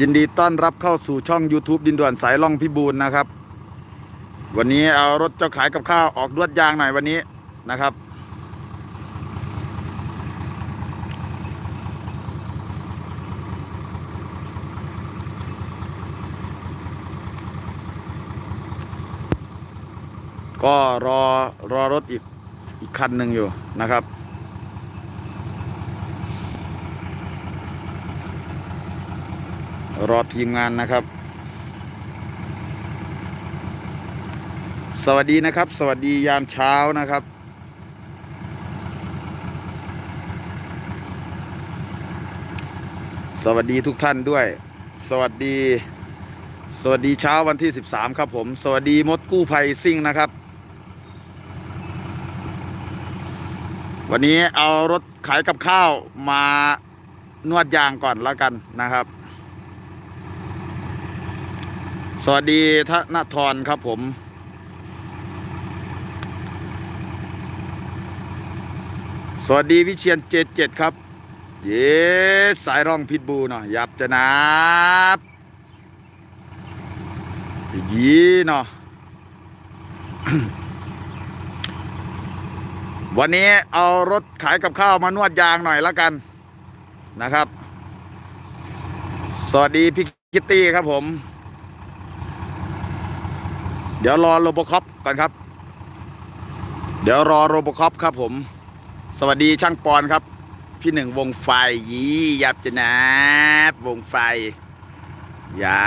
ยินดีต้อนรับเข้าสู่ช่อง YouTube ดินด่วนสายล่องพิบูลนะครับ วันนี้เอารถเจ้าขายกับข้าวออกลวดยางหน่อยวันนี้นะครับ ก็รอรอรถอีกอีกคันหนึ่งอยู่นะครับ รอทีมงานนะครับ สวัสดีนะครับ สวัสดียามเช้านะครับ สวัสดีทุกท่านด้วย สวัสดี สวัสดีเช้าวันที่ 13 ครับผม สวัสดีมดกู้ภัยซิ่งนะครับ วันนี้เอารถขายกับข้าวมานวดยางก่อนแล้วกันนะครับ สวัสดีทนทรครับผม สวัสดีวิเชียนเจ็ดเจ็ดครับ เย้สายร่องพิษบูเนาะยับจะนับยีเนาะวันนี้เอารถขายกับข้าวมานวดยางหน่อยล้วกันนะครับ สวัสดีพี่คิตตี้ครับผม เดี๋ยวรอโรบคอปก่อนครับ เดี๋ยวรอโรบคอปครับผม สวัสดีช่างปอนครับ พี่หนึ่งวงไฟยี่ยับจะนับวงไฟ อย่า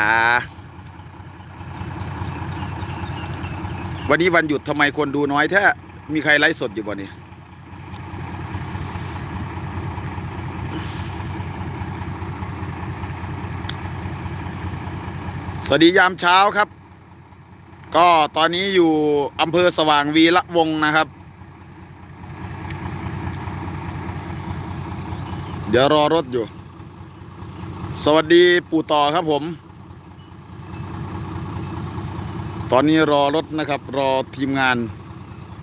วันนี้วันหยุดทำไมคนดูน้อยแท้มีใครไลฟ์สดอยู่บ่นี่สวัสดียามเช้าครับ ก็ตอนนี้อยู่อำเภอสว่างวีระวงนะครับ เดี๋ยวรอรถอยู่ สวัสดีปู่ต่อครับผม ตอนนี้รอรถนะครับ รอทีมงาน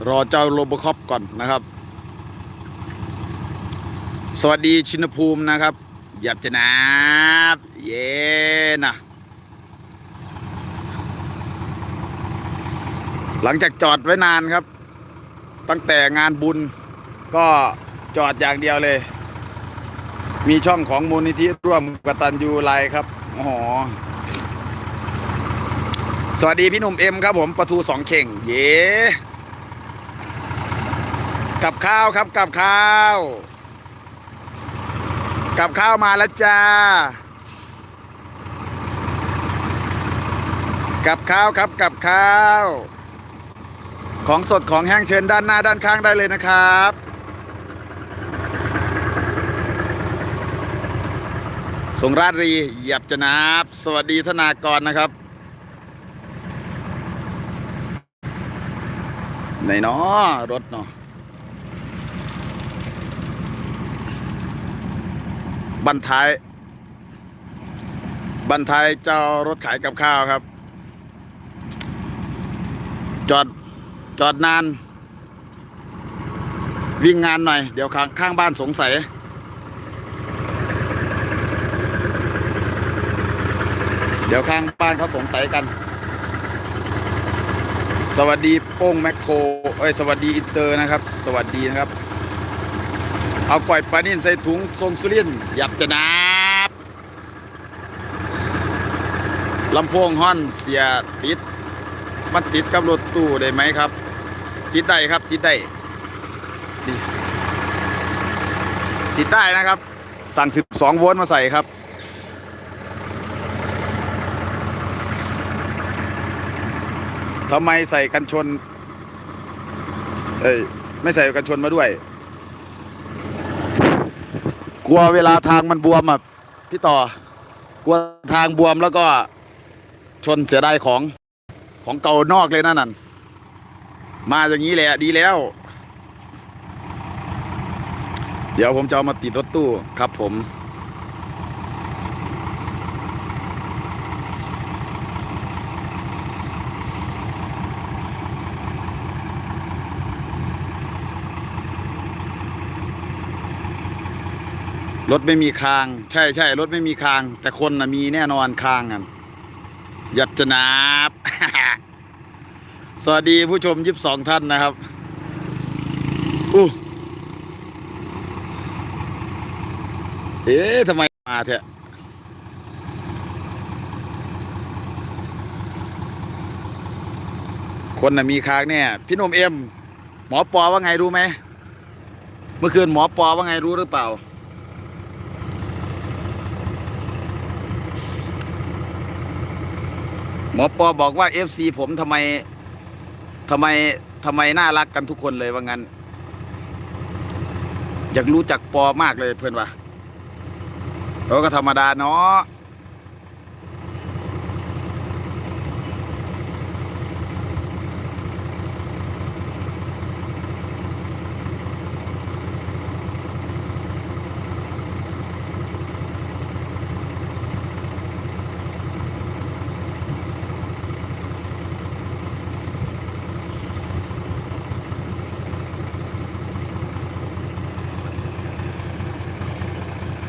รอเจ้าโรบคอปก่อนนะครับ สวัสดีชินภูมินะครับหยับจะนับเย้นะ หลังจากจอดไว้นานครับ ตั้งแต่งานบุญก็จอดอย่างเดียวเลย มีช่องของมูลนิธิร่วมกตันยูไลครับอ๋อสวัสดีพี่หนุ่มเอ็มครับผมประตูสองเข่ง เย่กับข้าวครับกับข้าว กับข้าวมาแล้วจ้า กับข้าวครับกับข้าว ของสดของแห้งเชิญด้านหน้าด้านข้างได้เลยนะครับ สงราชรีหยียบจนับสวัสดีธนากรนะครับไหนเนาะรถเนาะบันท้าย บันท้ายเจ้ารถขายกับข้าวครับ จอด จอดนาน วิ่งงานหน่อย เดี๋ยวข้างข้างบ้านสงสัย เดี๋ยวข้างบ้านเขาสงสัยกัน สวัสดีโป้งแมคโครเอ้ยสวัสดีอินเตอร์นะครับ สวัสดีนะครับ เอาก่อยปลานิ่นใส่ถุงทรงสุรินหยับจะนับลำโพงฮ่อนเสียติดมันติดกับรถตู้ได้ไหมครับ ติดได้ครับติดได้นี่ติดได้นะครับ สั่ง 12 โวลต์มาใส่ครับ ทำไมใส่กันชน เอ้ย ไม่ใส่กันชนมาด้วย กลัวเวลาทางมันบวมอะ พี่ต่อ กลัวทางบวมแล้วก็ชนเสียดายของของเก่านอกเลยนะนั่น มาอย่างนี้แหละดีแล้ว เดี๋ยวผมจะเอามาติดรถตู้ครับผม รถไม่มีคาง ใช่ใช่รถไม่มีคาง แต่คนนะมีแน่นอนคางกันหยัดจะนับ สวัสดีผู้ชมยิบสองท่านนะครับอู้เอ๊ะทำไมมาเถอะคนน่ะมีคางแน่พี่นุ่มเอ็ม หมอปอว่าไงรู้ไหม เมื่อคืนหมอปอว่าไงรู้หรือเปล่า หมอปอบอกว่าเอฟซีผมทำไม ทำไมทำไมน่ารักกันทุกคนเลยว่างั้น อยากรู้จักปอมากเลยเพื่อนวะเราก็ธรรมดาเนาะ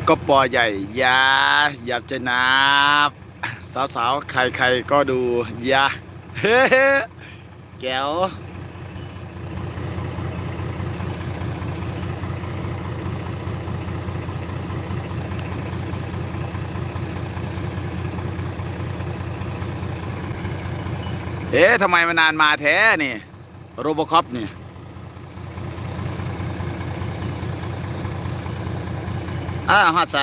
ก็ปอใหญ่ยาอยากจะนับ สาวๆ ใครๆ ก็ดูยาเฮ้แก้วเอ๊ะทำไมมานานมาแท้นี่ โรบคอปนี่ อ่าหอดใส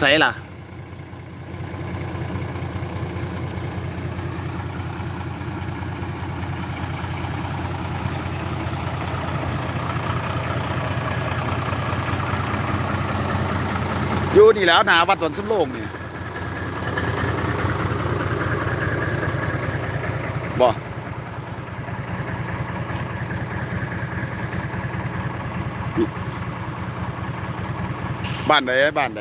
ใสล่ะอยู่นี่แล้วนาวัดสวนสำโรงนี่บ่ บ้านไหนบ้านไหน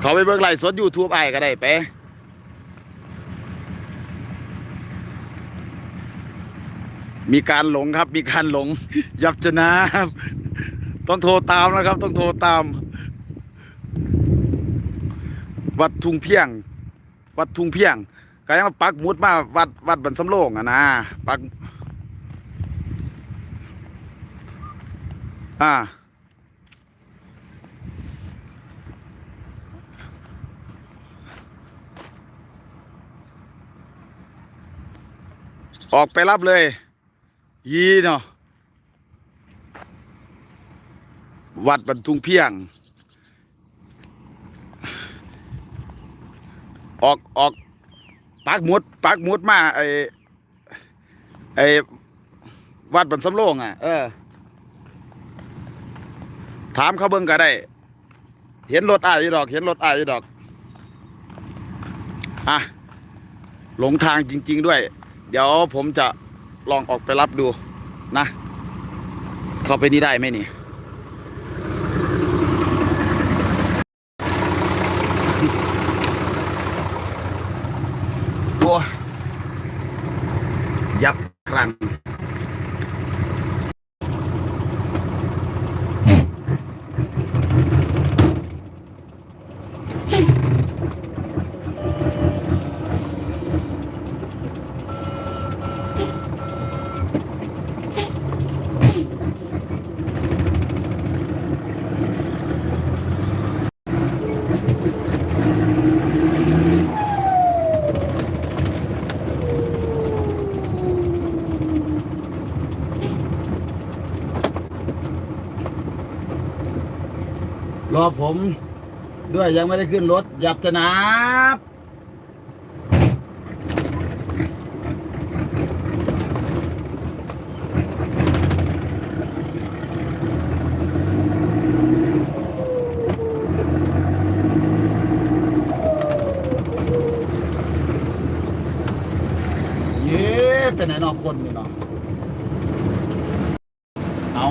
เขาไปเบิ่งไลฟ์สดยูทูบไอ้ก็ได้ไปมีการหลงครับ มีการหลง ยับจนะครับ ต้องโทรตามนะครับ ต้องโทรตาม วัดทุงเพียง วัดทุงเพียง ก็ยังปักมุดมาวัดวัดบันสำโรงอะนะปักอ่าออกไปรับเลย ยีเนาะวัดบันทุงเพียง ออกออก ปักหมุดปักหมุดมาไอไอวัดบนสำโรงอะ เออ ถามเขาเบิ่งก็ได้ เห็นรถอ้ายดอก เห็นรถอ้ายดอก อะ หลงทางจริง ๆ ด้วย เดี๋ยวผมจะลองออกไปรับดูนะ เข้าไปนี่ได้ไหมนี่ โอ้ยยับ ครัน ผมด้วยยังไม่ได้ขึ้นรถยับจะนับเย้เป็นไหนนอกคนนี่เนาะเอา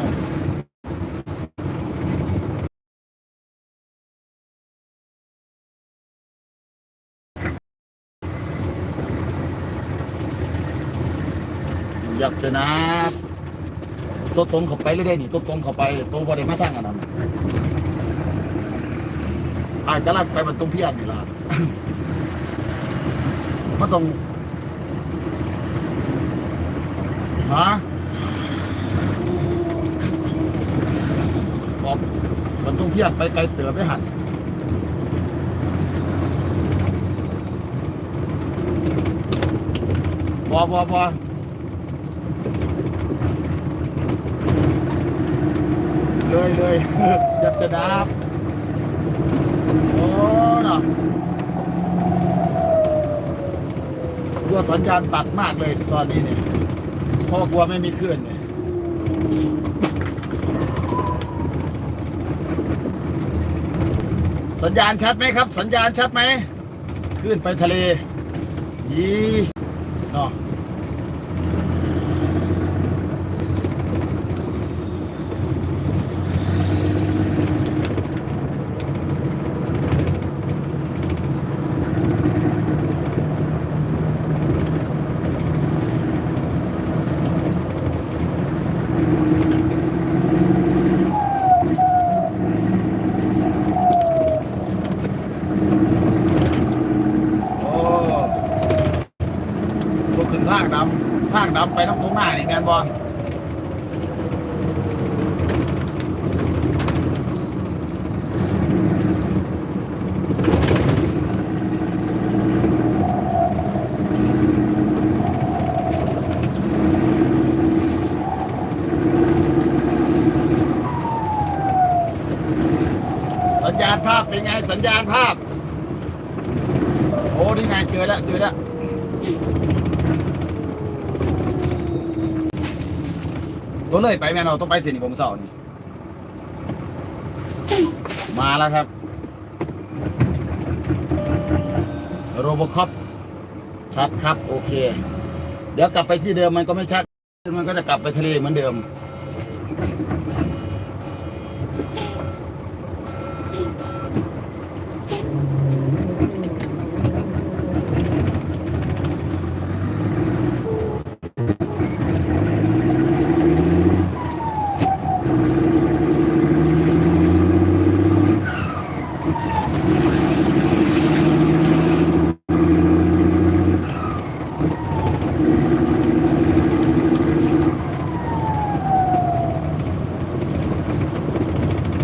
อยากจะนะตัวตรงเข้าไปเรื่อยๆนี่ตัวตรงเข้าไปตัวบริมาทางอันนั้นอาจจะลักไปมันตรงเพียนนี่ละมันต้องฮะออกมันตรงเพียนไปไกลเตือไปหันบอบอบอ เลยเลยอยากจะดับโอ้น่ะกลัวสัญญาณตัดมากเลยตอนนี้เนี่ยเพราะว่ากลัวไม่มีคลื่นเนี่ยสัญญาณชัดไหมครับ สัญญาณชัดไหมคลื่นไปทะเลยี่เนาะโอ้ รถขึ้นทางดำทางดำไปน้ำทงหน้านี่แมน บอสัญญาณภาพเป็นไงสัญญาณภาพ โอ้นี่ไงเจอแล้วเจอแล้ว ตัวเลยไปแม่เราต้องไปสินี่ผมเสานี่มาแล้วครับโรบอคอปชัดครับ โอเค เดี๋ยวกลับไปที่เดิมมันก็ไม่ชัด มันก็จะกลับไปทะเลเหมือนเดิม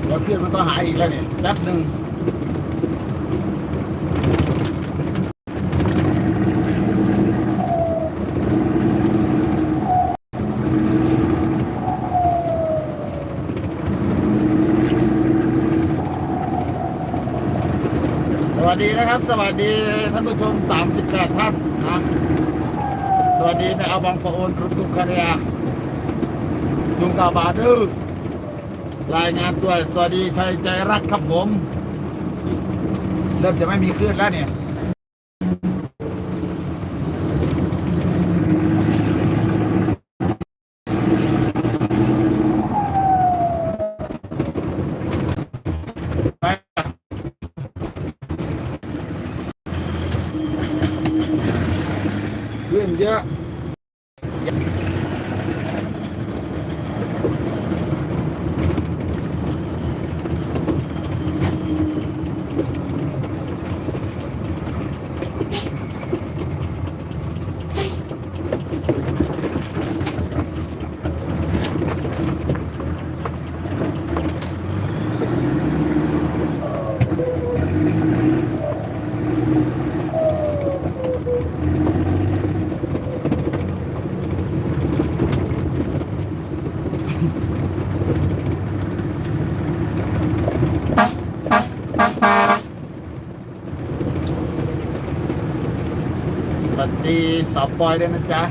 เดี๋ยวเคลื่อนมันก็หายอีกแล้วเนี่ยแป๊บหนึ่งส วัสดีนะครับ สวัสดีท่านผู้ชม 38 ท่านนะสวัสดีแม่อาบังปะโอนทุกทุกคาเรียจุงกาบาดื้อรายงานตัวสวัสดีชัยใจรักครับผม เริ่มจะไม่มีคลื่นแล้วเนี่ย สาวปอยด้วยนะจ๊ะ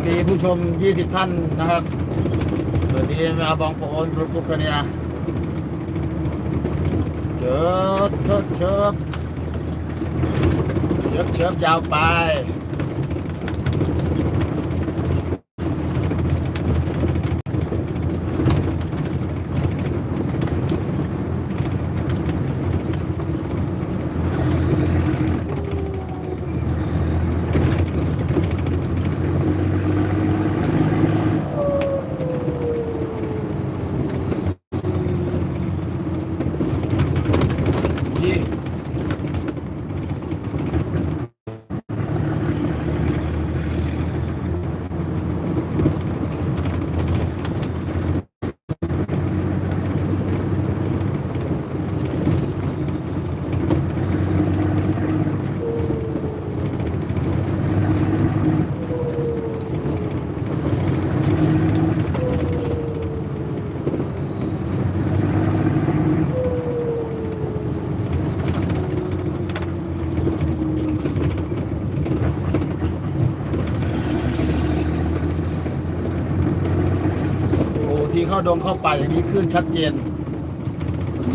เดีผู้ชม 20 ท่านนะครับ สวัสดีอาบองปอนรุกุกเนียเชิบเชิบเชิบเชิบเชิบยาวไป ดงเข้าไปอย่างนี้ขึ้นชัดเจน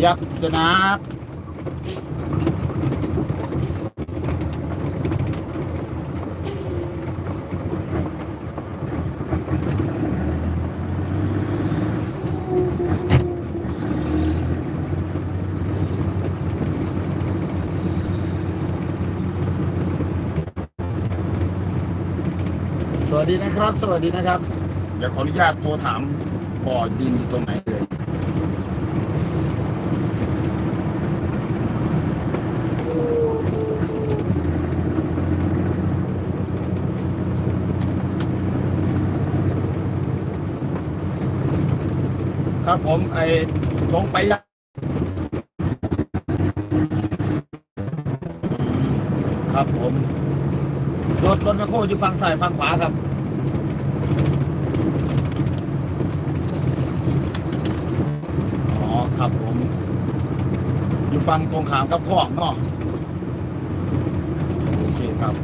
ยับจะนับสวัสดีนะครับ สวัสดีนะครับ เดี๋ยวขออนุญาตโทรถาม บ่อดินอยู่ตรงไหนเลยครับผมไอ้ตรงไปยังครับผมรถรถแมคโครอยู่ฝั่งซ้ายฝั่งขวาครับ อยู่ฟังตรงขามกับขอบเนาะโอเคครับ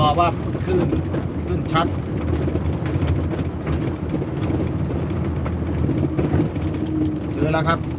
ตอบว่าขึ้นขึ้นชัดเจอแล้วครับ